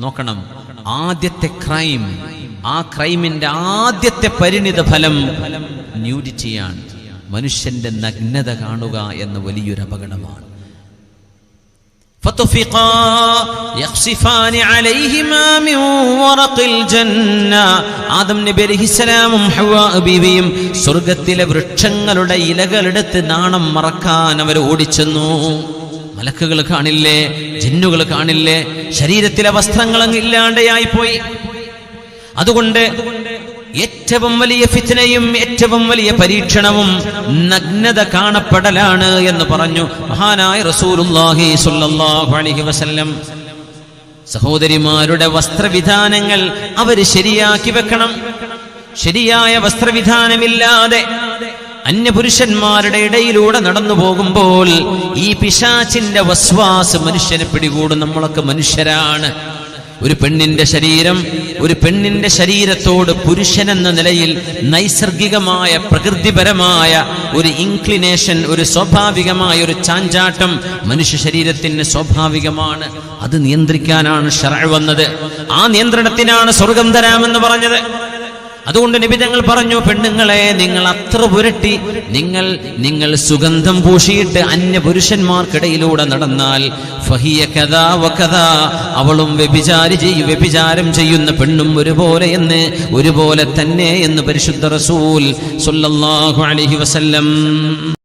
നോക്കണം ആദ്യത്തെ ക്രൈം ആ ക്രൈമിന്റെ ആദ്യത്തെ പരിണിത ഫലം ന്യൂഡിറ്റിയാണ് മനുഷ്യന്റെ നഗ്നത കാണുക എന്ന വലിയൊരു അപകടമാണ് فطفقا يخصفان عليهما من ورق الجنة ആദം നബി അലൈഹിസ്സലാമും ഹവ്വാ ബീവിയും സ്വർഗത്തിലെ വൃക്ഷങ്ങളുടെ ഇലകളെടുത്ത് നാണം മറക്കാൻ അവർ ഓടിച്ചെന്നു മലക്കുകൾ കാണില്ലേ ജിന്നുകൾ കാണില്ലേ ശരീരത്തിലെ വസ്ത്രങ്ങൾ ഇല്ലാണ്ടെയായി പോയി അതുകൊണ്ട് ഏറ്റവും വലിയ ഫിത്നയും ഏറ്റവും വലിയ പരീക്ഷണവും നഗ്നത കാണപ്പെടലാണ് എന്ന് പറഞ്ഞു മഹാനായ റസൂലുള്ളാഹി അലൈഹി വസല്ലം. സഹോദരിമാരുടെ വസ്ത്രവിധാനങ്ങൾ അവർ ശരിയാക്കി വെക്കണം. ശരിയായ വസ്ത്രവിധാനമില്ലാതെ അന്യപുരുഷന്മാരുടെ ഇടയിലൂടെ നടന്നു പോകുമ്പോൾ ഈ പിശാചിന്റെ വസ്വാസ് മനുഷ്യനെ പിടികൂടും. നമ്മളൊക്കെ മനുഷ്യരാണ്. ഒരു പെണ്ണിന്റെ ശരീരം ഒരു പെണ്ണിന്റെ ശരീരത്തോട് പുരുഷൻ എന്ന നിലയിൽ നൈസർഗികമായ പ്രകൃതിപരമായ ഒരു ഇൻക്ലിനേഷൻ ഒരു സ്വാഭാവികമായ ഒരു ചാഞ്ചാട്ടം മനുഷ്യ ശരീരത്തിന് സ്വാഭാവികമാണ്. അത് നിയന്ത്രിക്കാനാണ് ഷറ വന്നത്. ആ നിയന്ത്രണത്തിനാണ് സ്വർഗം തരാമെന്ന് പറഞ്ഞത്. അതുകൊണ്ട് നിബിതങ്ങൾ പറഞ്ഞു പെണ്ണുങ്ങളെ നിങ്ങൾ അത്ര പുരട്ടി നിങ്ങൾ നിങ്ങൾ സുഗന്ധം പൂശിയിട്ട് അന്യ പുരുഷന്മാർക്കിടയിലൂടെ നടന്നാൽ ഫഹിയ കഥാ വകഥാ അവളും വ്യഭിചാരി ചെയ്യും വ്യഭിചാരം ചെയ്യുന്ന പെണ്ണും ഒരുപോലെ എന്ന് ഒരുപോലെ തന്നെ എന്ന് പരിശുദ്ധ റസൂൽ സല്ലല്ലാഹു അലൈഹി വസല്ലം